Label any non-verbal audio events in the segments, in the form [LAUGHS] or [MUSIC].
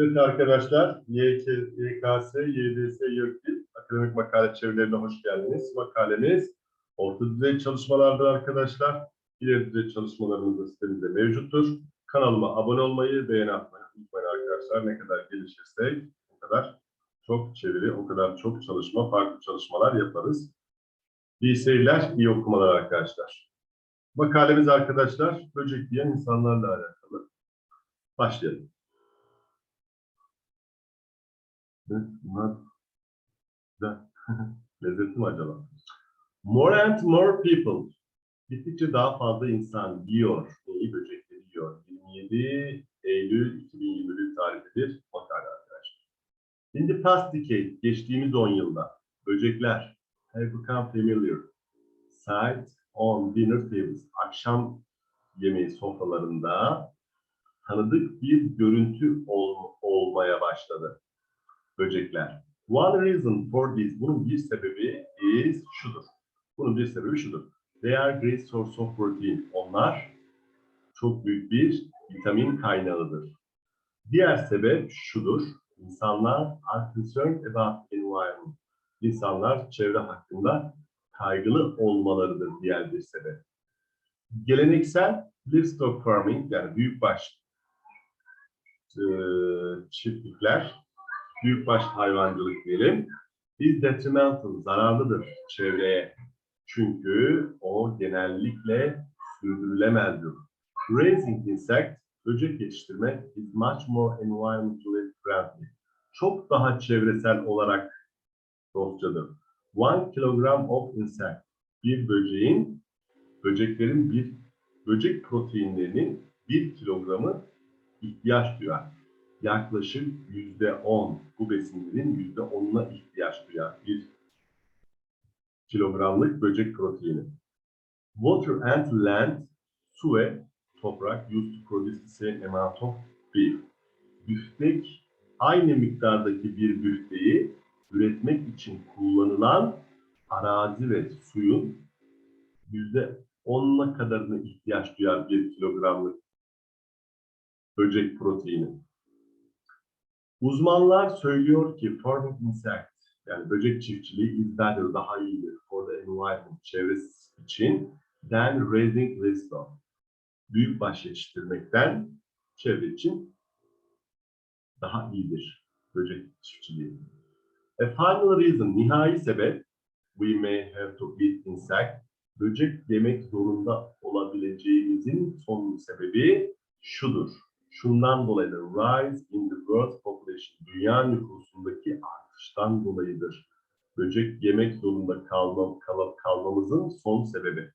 Evet arkadaşlar, YK, YKS, YDS, YÖKDİL akademik makale çevirilerine hoş geldiniz. Makalemiz orta düzey çalışmalardır arkadaşlar. İleri düzey çalışmalarımız sitemizde mevcuttur. Kanalıma abone olmayı, beğeni atmayı unutmayın arkadaşlar. Ne kadar gelişirsek o kadar çok çeviri, o kadar çok çalışma, farklı çalışmalar yaparız. İyi seyirler, iyi okumalar arkadaşlar. Makalemiz arkadaşlar, böcek yiyen insanlarla alakalı. Başlayalım. Evet, bunlar güzel. [LAUGHS] Lezzetli mi acaba? More and more people. Gittikçe daha fazla insan yiyor. Neyi böcekleri yiyor. 27 Eylül 2021 tarihidir makale arkadaşlar. In the past decade, geçtiğimiz 10 yılda böcekler have become familiar. Sight on dinner tables. Akşam yemeği sofralarında tanıdık bir görüntü ol- olmaya başladı böcekler. One reason for this, bunun bir sebebi is şudur. Bunun bir sebebi şudur. They are great source of protein. Onlar çok büyük bir vitamin kaynağıdır. Diğer sebep şudur. İnsanlar are concerned about environment. İnsanlar çevre hakkında kaygılı olmalarıdır diğer bir sebep. Geleneksel livestock farming yani büyükbaş eee, çiftlikler büyükbaş hayvancılık diyelim, is detrimental, zararlıdır çevreye. Çünkü o genellikle sürdürülemezdir. Raising insect, böcek yetiştirmek is much more environmentally friendly. Çok daha çevresel olarak dostçadır. One kilogram of insect, bir böceğin, böceklerin bir, böcek proteinlerinin bir kilogramı ihtiyaç duyar yaklaşık yüzde on bu besinlerin yüzde onuna ihtiyaç duyar bir kilogramlık böcek proteini. Water and land, su ve toprak used to produce the same. Büftek aynı miktardaki bir büfteyi üretmek için kullanılan arazi ve suyun yüzde onuna kadarına ihtiyaç duyar bir kilogramlık böcek proteini. Uzmanlar söylüyor ki farming insect yani böcek çiftçiliği is better, daha iyidir for the environment, çevresi için than raising livestock. Büyükbaş yetiştirmekten çevre için daha iyidir böcek çiftçiliği. A final reason, nihai sebep we may have to eat insect, böcek yemek zorunda olabileceğimizin son sebebi şudur şundan dolayıdır. Rise in the world population. Dünya nüfusundaki artıştan dolayıdır. Böcek yemek zorunda kalma, kal- kalmamızın son sebebi.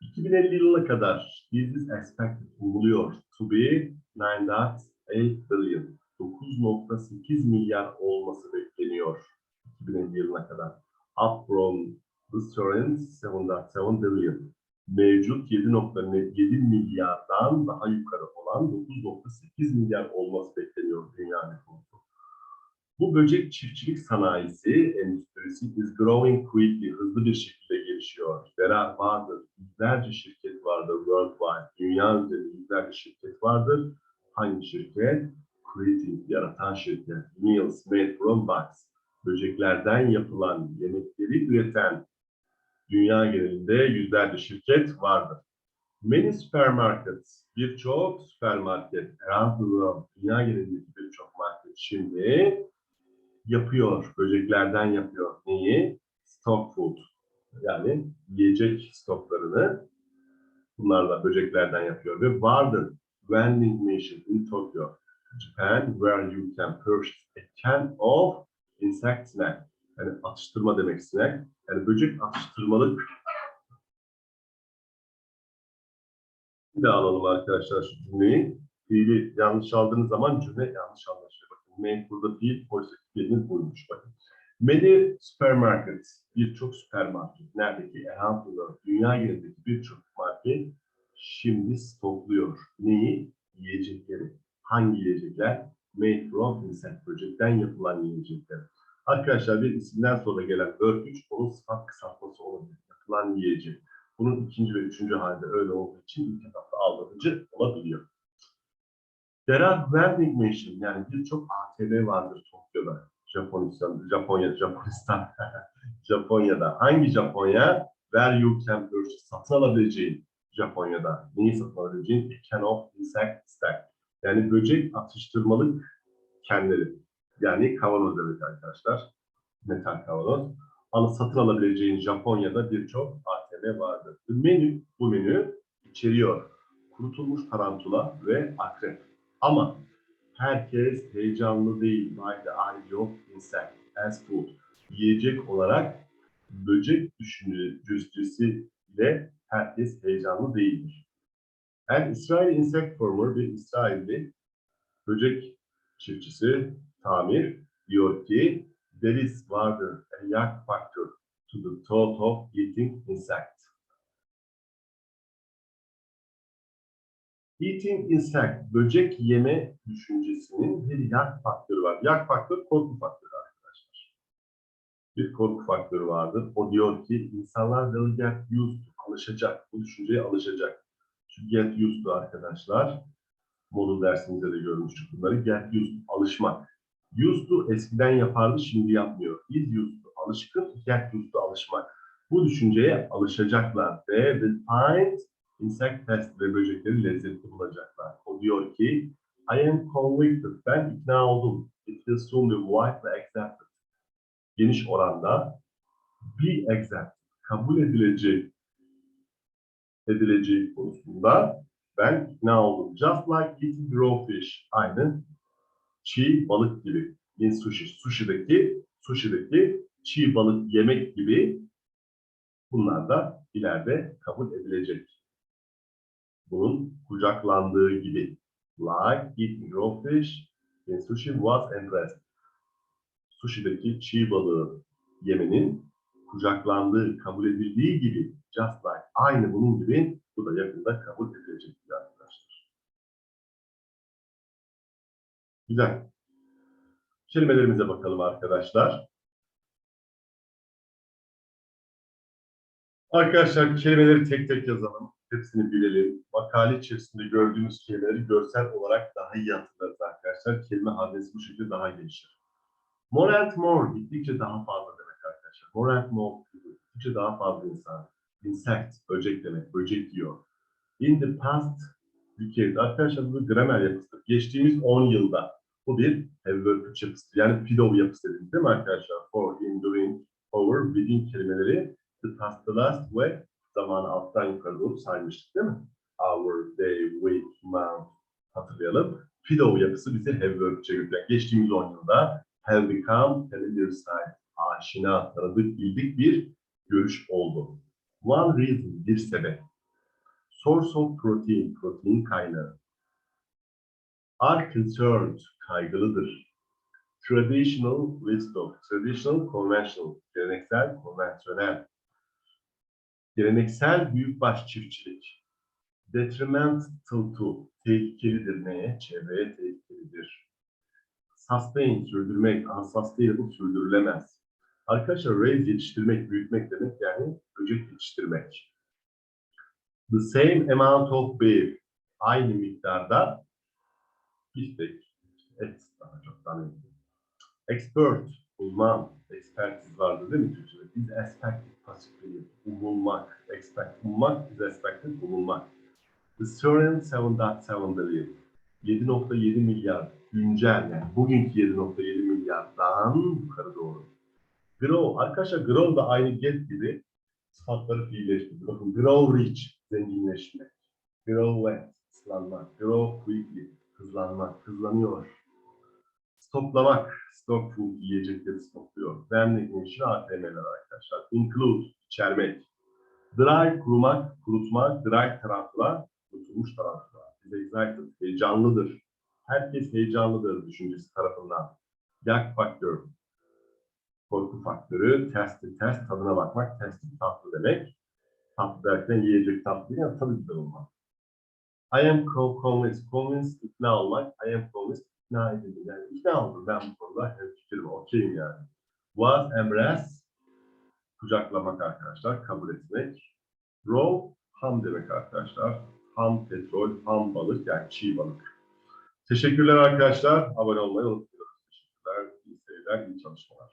2050 yılına kadar this is expected umuluyor to be 9.8 billion. 9.8 milyar olması bekleniyor 2050 yılına kadar. Up from the current 7.7 billion mevcut 7.7 milyardan daha yukarı olan 9.8 milyar olması bekleniyor dünya nüfusu. Bu böcek çiftçilik sanayisi, endüstrisi is growing quickly, hızlı bir şekilde gelişiyor. Are vardır, yüzlerce şirket vardır worldwide, dünya üzerinde yüzlerce şirket vardır. Hangi şirket? Creating, yaratan şirket. Meals made from bugs. Böceklerden yapılan yemekleri üreten dünya genelinde yüzlerce şirket vardır. Many supermarkets, birçok süpermarket, around the dünya genelindeki birçok market şimdi yapıyor, böceklerden yapıyor. Neyi? Stock food. Yani yiyecek stoklarını bunlarla böceklerden yapıyor. Ve vardır vending machine in Tokyo, Japan, where you can purchase a can of insect snack. Yani atıştırma demek snack. Yani böcek atıştırmalık. Bir daha alalım arkadaşlar şu cümleyi. Fiili yanlış aldığınız zaman cümle yanlış anlaşılıyor. Bakın main burada fiil, oysa fiilimiz buymuş. Bakın. Many supermarkets, birçok süpermarket, neredeki world, dünya genelindeki birçok market şimdi stokluyor. Neyi? Yiyecekleri. Hangi yiyecekler? Made from insect, böcekten yapılan yiyecekler. Arkadaşlar bir isimden sonra gelen 3 onun sıfat kısaltması olabilir. Yapılan yiyecek. Bunun ikinci ve üçüncü halde öyle olduğu için ilk etapta aldatıcı olabiliyor. There are vending machine yani birçok ATM vardır Tokyo'da. Japonistan, Japonya, Japonistan, [LAUGHS] Japonya'da. Hangi Japonya? Where you can purchase, satın alabileceğin Japonya'da. Neyi satın alabileceğin? A can of insect stack. Yani böcek atıştırmalık kenleri. Yani kavanoz demek arkadaşlar. Metal kavanoz. Ama satın alabileceğin Japonya'da birçok ATM vardır. Menü, bu menü içeriyor kurutulmuş tarantula ve akrep. Ama herkes heyecanlı değil. By the idea of insect as food. Yiyecek olarak böcek düşüncesiyle herkes heyecanlı değildir. An Israeli insect farmer, bir İsrailli böcek çiftçisi, tamir diyor ki there is vardır a yak factor to the thought of eating insect. Eating insect, böcek yeme düşüncesinin bir yak faktörü var. Yak faktör korku faktörü arkadaşlar. Bir korku faktörü vardır. O diyor ki insanlar will get used to, alışacak. Bu düşünceye alışacak. Şu get used to arkadaşlar. Modul dersimizde de görmüştük bunları. Get used alışmak. Used eskiden yapardı, şimdi yapmıyor. Is used alışkın. Get used to, alışmak. Bu düşünceye alışacaklar ve will find insect test ve böcekleri lezzetli bulacaklar. O diyor ki, I am convicted. Ben ikna oldum. It will soon be widely accepted. Geniş oranda be accepted. Kabul edilecek edileceği konusunda ben ikna oldum. Just like eating raw fish. Aynı çiğ balık gibi. In sushi. Sushi'deki, sushi'deki çiğ balık yemek gibi bunlar da ileride kabul edilecek bunun kucaklandığı gibi. Like eating raw fish in sushi was embraced. Sushi'deki çiğ balığı yemenin kucaklandığı, kabul edildiği gibi just like aynı bunun gibi bu da yakında kabul edilecektir arkadaşlar. Güzel. Kelimelerimize bakalım arkadaşlar. Arkadaşlar kelimeleri tek tek yazalım. Hepsini bilelim. Makale içerisinde gördüğümüz kelimeleri görsel olarak daha iyi hatırlarız arkadaşlar. Kelime haznesi bu şekilde daha gelişir. More and more gittikçe daha fazla demek arkadaşlar. More and more gittikçe daha fazla insan. Insect, böcek demek. Böcek yiyor. In the past decade. Arkadaşlar bu gramer yapısıdır. Geçtiğimiz 10 yılda. Bu bir have üç yapısıdır. Yani pillow yapısı dediğimiz değil mi arkadaşlar? For, in, during, over, within kelimeleri the past, the last ve zamanı alttan yukarı doğru saymıştık değil mi? Hour, day, week, month hatırlayalım. Pillow yapısı bizi have verb çeviriyor. Geçtiğimiz 10 yılda have become familiar side. Aşina, tanıdık, bildik bir görüş oldu. One reason, bir sebep. Source of protein, protein kaynağı. Are concerned, kaygılıdır. Traditional wisdom, traditional, conventional, geleneksel, konvansiyonel. Geleneksel büyükbaş çiftçilik. Detrimental to, tehlikelidir neye? Çevreye tehlikelidir. Sustain, sürdürmek, unsustainable, sürdürülemez. Arkadaşlar raise yetiştirmek, büyütmek demek yani böcek yetiştirmek. The same amount of beef, aynı miktarda biftek, et daha çok daha önemli. Expert, uzman, expertiz vardı değil mi Türkçe'de? Biz expected pasifliği, umulmak, expect, ummak, biz expected, umulmak. The current 7.7 billion, 7.7 milyar güncel yani bugünkü 7.7 milyardan yukarı doğru. Grow, arkadaşlar grow da aynı get gibi sıfatları fiilleştirdi. Bakın grow rich, zenginleşmek. Grow wet, hızlanmak. Grow quickly, hızlanmak, hızlanıyor. Stoklamak, stock food, yiyecekleri stokluyor. Vending machine, ATM'ler arkadaşlar. Include, içermek. Dry, kurumak, kurutmak. Dry tarafla, kurutulmuş tarafla. Excited, heyecanlıdır. Herkes heyecanlıdır düşüncesi tarafından. Yak faktör, korku faktörü, testi test, tadına bakmak, testi tatlı demek. Tatlı derken yiyecek tatlı değil, tadı güzel olmak. I am co- convinced, convinced, ikna olmak. I am convinced, ikna edildim. Yani ikna oldum ben bu konuda. Hem fikrim, okeyim yani. Was embrace, kucaklamak arkadaşlar, kabul etmek. Raw, ham demek arkadaşlar. Ham petrol, ham balık yani çiğ balık. Teşekkürler arkadaşlar. Abone olmayı unutmayın. Teşekkürler. İyi seyirler, iyi çalışmalar.